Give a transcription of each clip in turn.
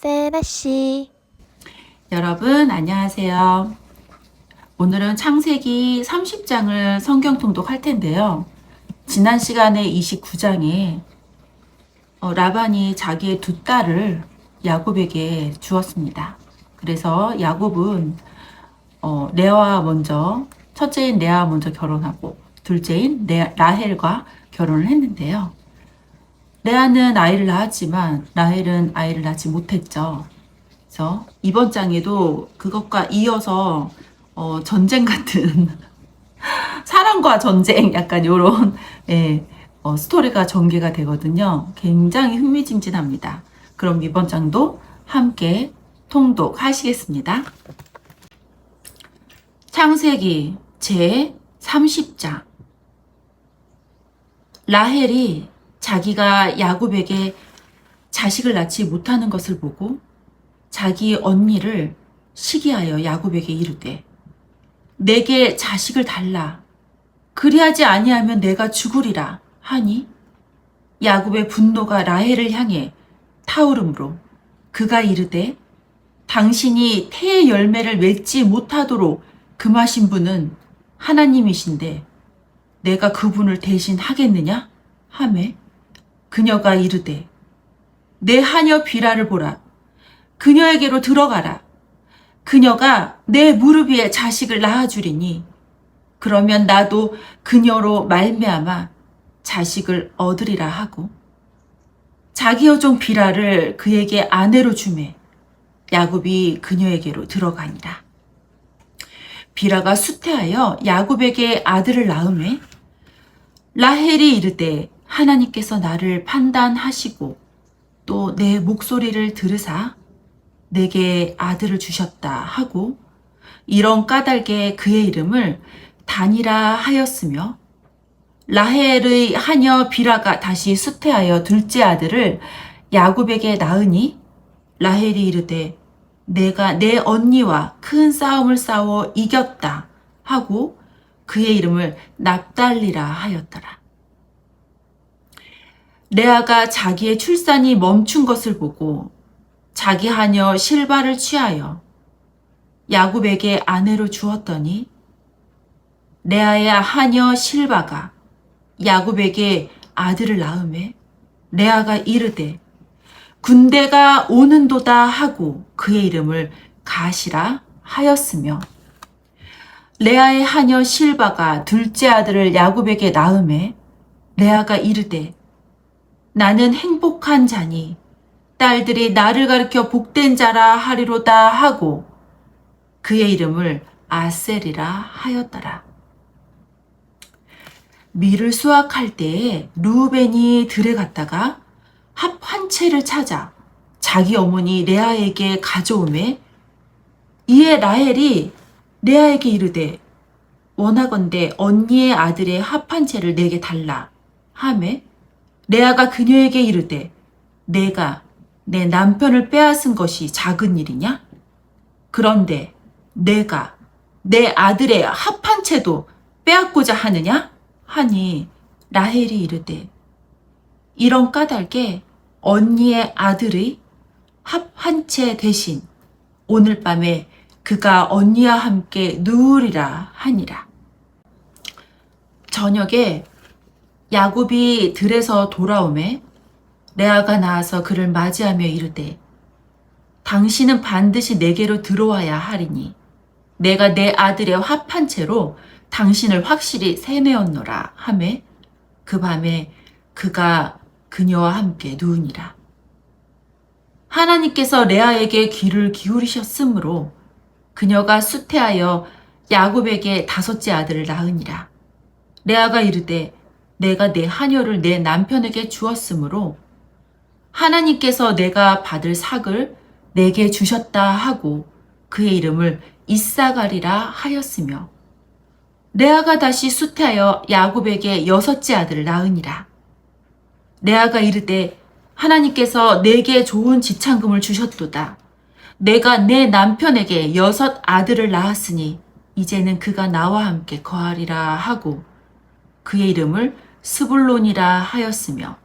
세라 씨. 여러분 안녕하세요. 오늘은 창세기 30장을 성경 통독할 텐데요. 지난 시간에 29장에 어, 라반이 자기의 두 딸을 야곱에게 주었습니다. 그래서 야곱은 어, 레아와 먼저 첫째인 레아와 먼저 결혼하고 둘째인 레, 라헬과 결혼을 했는데요. 레아는 아이를 낳았지만 라헬은 아이를 낳지 못했죠. 그래서 이번 장에도 그것과 이어서 어, 전쟁 같은 사랑과 전쟁 약간 요런 예, 어, 스토리가 전개가 되거든요. 굉장히 흥미진진합니다. 그럼 이번 장도 함께 통독하시겠습니다. 창세기 제 30장 라헬이 자기가 야곱에게 자식을 낳지 못하는 것을 보고 자기 언니를 시기하여 야곱에게 이르되 내게 자식을 달라. 그리하지 아니하면 내가 죽으리라 하니 야곱의 분노가 라헬을 향해 타오름으로 그가 이르되 당신이 태의 열매를 맺지 못하도록 금하신 분은 하나님이신데 내가 그분을 대신 하겠느냐? 하매 그녀가 이르되 내 하녀 비라를 보라 그녀에게로 들어가라. 그녀가 내 무릎 위에 자식을 낳아주리니 그러면 나도 그녀로 말미암아 자식을 얻으리라 하고 자기 여종 비라를 그에게 아내로 주매 야곱이 그녀에게로 들어가니라. 비라가 수태하여 야곱에게 아들을 낳음에 라헬이 이르되 하나님께서 나를 판단하시고 또 내 목소리를 들으사 내게 아들을 주셨다 하고 이런 까닭에 그의 이름을 단이라 하였으며 라헬의 하녀 비라가 다시 수태하여 둘째 아들을 야곱에게 낳으니 라헬이 이르되 내가 내 언니와 큰 싸움을 싸워 이겼다 하고 그의 이름을 납달리라 하였더라. 레아가 자기의 출산이 멈춘 것을 보고 자기 하녀 실바를 취하여 야곱에게 아내로 주었더니 레아의 하녀 실바가 야곱에게 아들을 낳음에 레아가 이르되 군대가 오는도다 하고 그의 이름을 가시라 하였으며 레아의 하녀 실바가 둘째 아들을 야곱에게 낳음에 레아가 이르되 나는 행복한 자니 딸들이 나를 가르켜 복된 자라 하리로다 하고 그의 이름을 아셀이라 하였더라. 밀을 수확할 때에 루벤이 들에 갔다가 합 한 채를 찾아 자기 어머니 레아에게 가져오매 이에 라헬이 레아에게 이르되 원하건대 언니의 아들의 합 한 채를 내게 달라 하매 레아가 그녀에게 이르되 내가 내 남편을 빼앗은 것이 작은 일이냐? 그런데 내가 내 아들의 합한 채도 빼앗고자 하느냐? 하니 라헬이 이르되 이런 까닭에 언니의 아들의 합한 채 대신 오늘 밤에 그가 언니와 함께 누우리라 하니라. 저녁에 야곱이 들에서 돌아오매 레아가 나와서 그를 맞이하며 이르되 당신은 반드시 내게로 들어와야 하리니 내가 내 아들의 합한 채로 당신을 확실히 세매었노라 하매 그 밤에 그가 그녀와 함께 누우니라. 하나님께서 레아에게 귀를 기울이셨으므로 그녀가 수태하여 야곱에게 다섯째 아들을 낳으니라. 레아가 이르되 내가 내 하녀를 내 남편에게 주었으므로 하나님께서 내가 받을 삭을 내게 주셨다 하고 그의 이름을 이사가리라 하였으며 레아가 다시 수태하여 야곱에게 여섯째 아들을 낳으니라. 레아가 이르되 하나님께서 내게 좋은 지창금을 주셨도다. 내가 내 남편에게 여섯 아들을 낳았으니 이제는 그가 나와 함께 거하리라 하고 그의 이름을 스불론이라 하였으며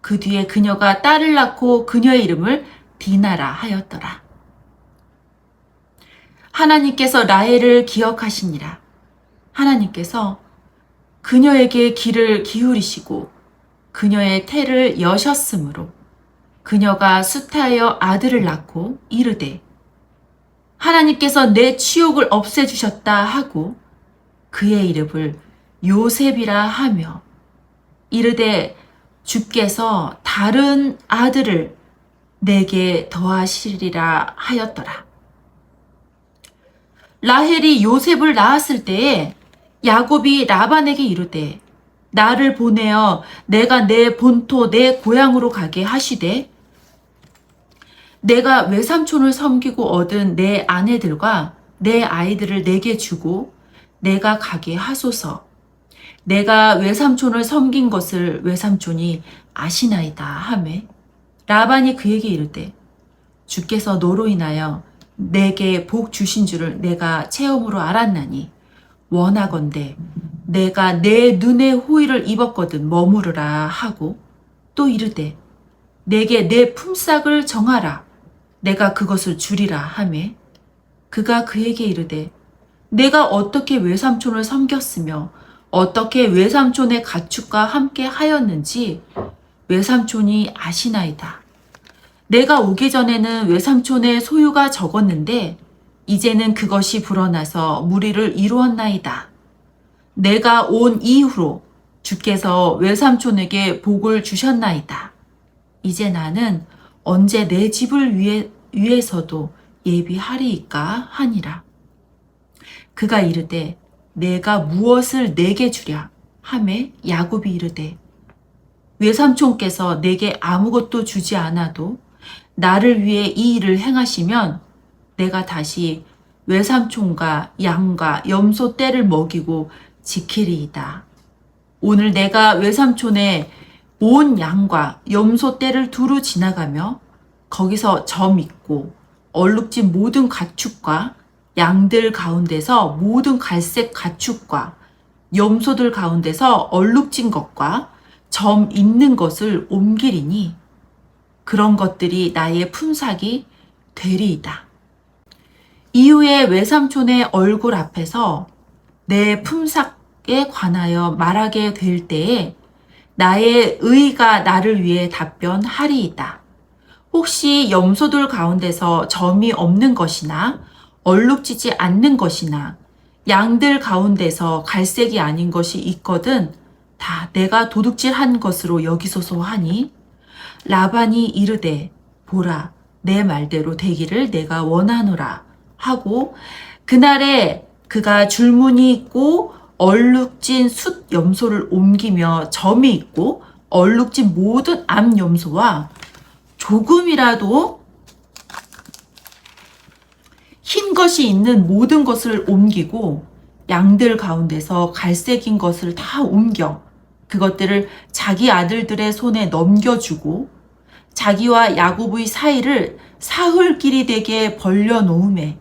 그 뒤에 그녀가 딸을 낳고 그녀의 이름을 디나라 하였더라. 하나님께서 라헬을 기억하시니라. 하나님께서 그녀에게 귀를 기울이시고 그녀의 태를 여셨으므로 그녀가 수태하여 아들을 낳고 이르되 하나님께서 내 치욕을 없애주셨다 하고 그의 이름을 요셉이라 하며 이르되 주께서 다른 아들을 내게 더하시리라 하였더라. 라헬이 요셉을 낳았을 때에 야곱이 라반에게 이르되 나를 보내어 내가 내 본토 내 고향으로 가게 하시되 내가 외삼촌을 섬기고 얻은 내 아내들과 내 아이들을 내게 주고 내가 가게 하소서. 내가 외삼촌을 섬긴 것을 외삼촌이 아시나이다 하매 라반이 그에게 이르되 주께서 너로 인하여 내게 복 주신 줄을 내가 체험으로 알았나니 원하건대 내가 내 눈에 호의를 입었거든 머무르라 하고 또 이르되 내게 내 품삯을 정하라. 내가 그것을 주리라 하매 그가 그에게 이르되 내가 어떻게 외삼촌을 섬겼으며 어떻게 외삼촌의 가축과 함께 하였는지 외삼촌이 아시나이다. 내가 오기 전에는 외삼촌의 소유가 적었는데 이제는 그것이 불어나서 무리를 이루었나이다. 내가 온 이후로 주께서 외삼촌에게 복을 주셨나이다. 이제 나는 언제 내 집을 위해, 위해서도 예비하리이까 하니라. 그가 이르되 내가 무엇을 내게 주랴 하매 야곱이 이르되 외삼촌께서 내게 아무것도 주지 않아도 나를 위해 이 일을 행하시면 내가 다시 외삼촌과 양과 염소 떼를 먹이고 지키리이다. 오늘 내가 외삼촌의 온 양과 염소 떼를 두루 지나가며 거기서 점 있고 얼룩진 모든 가축과 양들 가운데서 모든 갈색 가축과 염소들 가운데서 얼룩진 것과 점 있는 것을 옮기리니 그런 것들이 나의 품삯이 되리이다. 이후에 외삼촌의 얼굴 앞에서 내 품삯에 관하여 말하게 될 때에 나의 의가 나를 위해 답변하리이다. 혹시 염소들 가운데서 점이 없는 것이나 얼룩지지 않는 것이나 양들 가운데서 갈색이 아닌 것이 있거든 다 내가 도둑질한 것으로 여기소서 하니 라반이 이르되 보라 내 말대로 되기를 내가 원하노라 하고 그날에 그가 줄무늬 있고 얼룩진 숫 염소를 옮기며 점이 있고 얼룩진 모든 암 염소와 조금이라도 흰 것이 있는 모든 것을 옮기고 양들 가운데서 갈색인 것을 다 옮겨 그것들을 자기 아들들의 손에 넘겨주고 자기와 야곱의 사이를 사흘 길이 되게 벌려 놓음에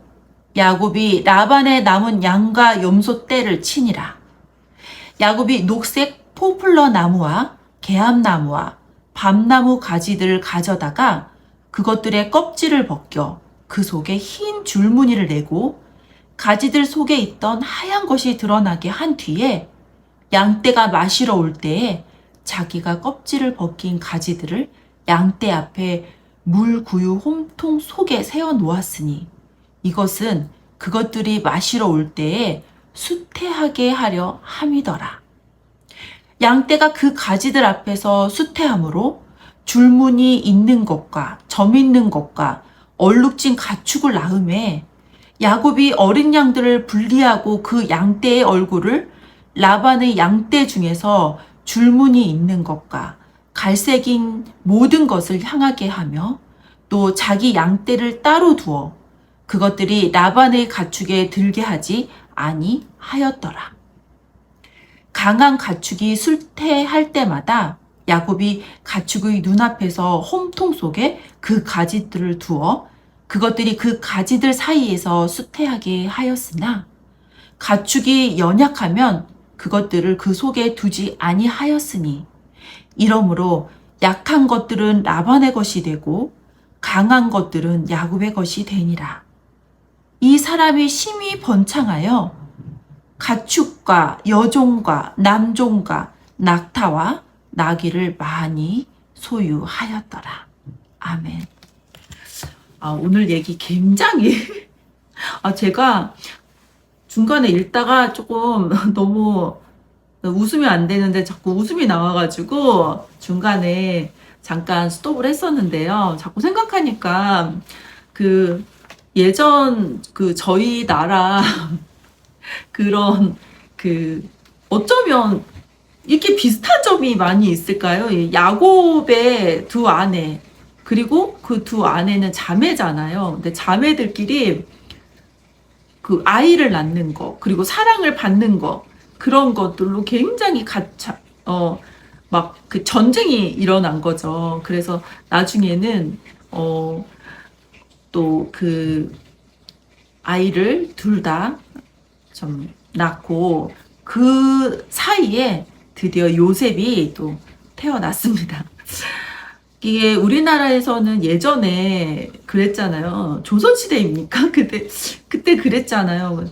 야곱이 라반의 남은 양과 염소 떼를 치니라. 야곱이 녹색 포플러 나무와 개암나무와 밤나무 가지들을 가져다가 그것들의 껍질을 벗겨 그 속에 흰 줄무늬를 내고 가지들 속에 있던 하얀 것이 드러나게 한 뒤에 양떼가 마시러 올 때에 자기가 껍질을 벗긴 가지들을 양떼 앞에 물 구유 홈통 속에 세워 놓았으니 이것은 그것들이 마시러 올 때에 수태하게 하려 함이더라. 양떼가 그 가지들 앞에서 수태함으로 줄무늬 있는 것과 점 있는 것과 얼룩진 가축을 낳음에 야곱이 어린 양들을 분리하고 그 양떼의 얼굴을 라반의 양떼 중에서 줄무늬 있는 것과 갈색인 모든 것을 향하게 하며 또 자기 양떼를 따로 두어 그것들이 라반의 가축에 들게 하지 아니하였더라. 강한 가축이 술퇴할 때마다 야곱이 가축의 눈앞에서 홈통 속에 그 가지들을 두어 그것들이 그 가지들 사이에서 수태하게 하였으나 가축이 연약하면 그것들을 그 속에 두지 아니하였으니 이러므로 약한 것들은 라반의 것이 되고 강한 것들은 야곱의 것이 되니라. 이 사람이 심히 번창하여 가축과 여종과 남종과 낙타와 나귀를 많이 소유하였더라. 아멘. 아, 오늘 얘기 굉장히 아, 제가 중간에 읽다가 조금 너무 웃으면 안 되는데 자꾸 웃음이 나와가지고 중간에 잠깐 스톱을 했었는데요. 자꾸 생각하니까 그 예전 그 저희 나라 그런 그 어쩌면 이렇게 비슷한 점이 많이 있을까요? 이 야곱의 두 아내 그리고 그 두 아내는 자매잖아요. 근데 자매들끼리 그 아이를 낳는 거 그리고 사랑을 받는 거 그런 것들로 굉장히 가차 어 막 그 전쟁이 일어난 거죠. 그래서 나중에는 어 또 그 아이를 둘 다 좀 낳고 그 사이에 드디어 요셉이 또 태어났습니다. 이게 우리나라에서는 예전에 그랬잖아요. 조선시대입니까? 그때, 그때 그랬잖아요.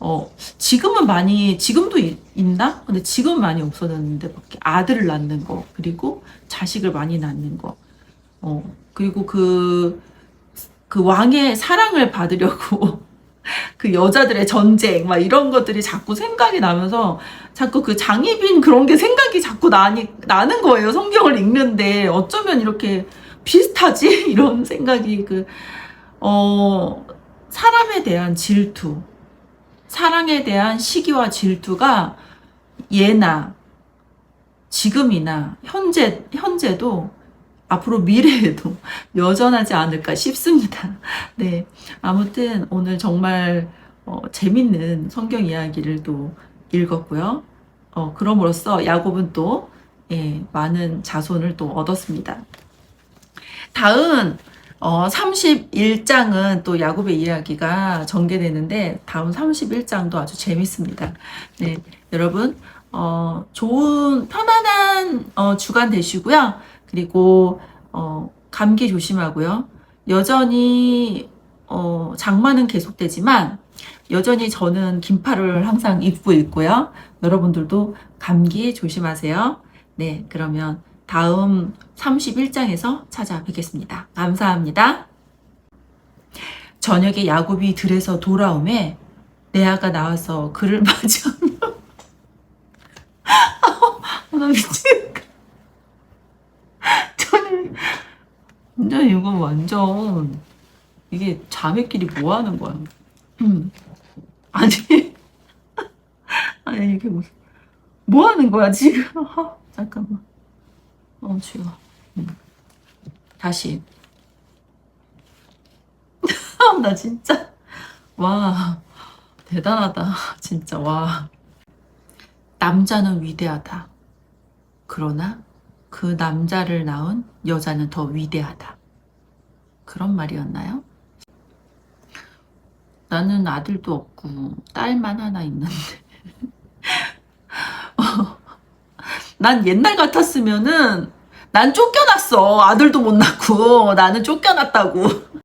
어, 지금은 많이, 지금도 이- 있나? 근데 지금은 많이 없어졌는데, 밖에 아들을 낳는 거, 그리고 자식을 많이 낳는 거, 어, 그리고 그, 그 왕의 사랑을 받으려고 그 여자들의 전쟁, 막 이런 것들이 자꾸 생각이 나면서 자꾸 그 장희빈 그런 게 생각이 자꾸 나니, 나는 거예요. 성경을 읽는데 어쩌면 이렇게 비슷하지? 이런 생각이 그, 어, 사람에 대한 질투, 사랑에 대한 시기와 질투가 예나 지금이나 현재, 현재도 앞으로 미래에도 여전하지 않을까 싶습니다. 네. 아무튼 오늘 정말 어, 재밌는 성경 이야기를 또 읽었고요. 어, 그럼으로써 야곱은 또 예, 많은 자손을 또 얻었습니다. 다음 어, 31장은 또 야곱의 이야기가 전개되는데 다음 31장도 아주 재밌습니다. 네, 여러분 어, 좋은 편안한 어, 주간 되시고요. 그리고 어, 감기 조심하고요. 여전히 어, 장마는 계속되지만 여전히 저는 긴팔을 항상 입고 있고요. 여러분들도 감기 조심하세요. 네, 그러면 다음 31장에서 찾아뵙겠습니다. 감사합니다. 저녁에 야곱이 들에서 돌아오매 레아가 나와서 그를 맞이하며 아, 나 미치겠다. 저는 이거 완전 이게 자매끼리 뭐 하는 거야? 음. 아니 아니 이게 무슨 뭐 하는 거야 지금? 아, 잠깐만. 어 지워. 음. 다시. 나 진짜 와 대단하다 진짜 와. 남자는 위대하다. 그러나 그 남자를 낳은 여자는 더 위대하다. 그런 말이었나요? 나는 아들도 없고 딸만 하나 있는데. 난 옛날 같았으면은 난 쫓겨났어. 아들도 못 낳고 나는 쫓겨났다고.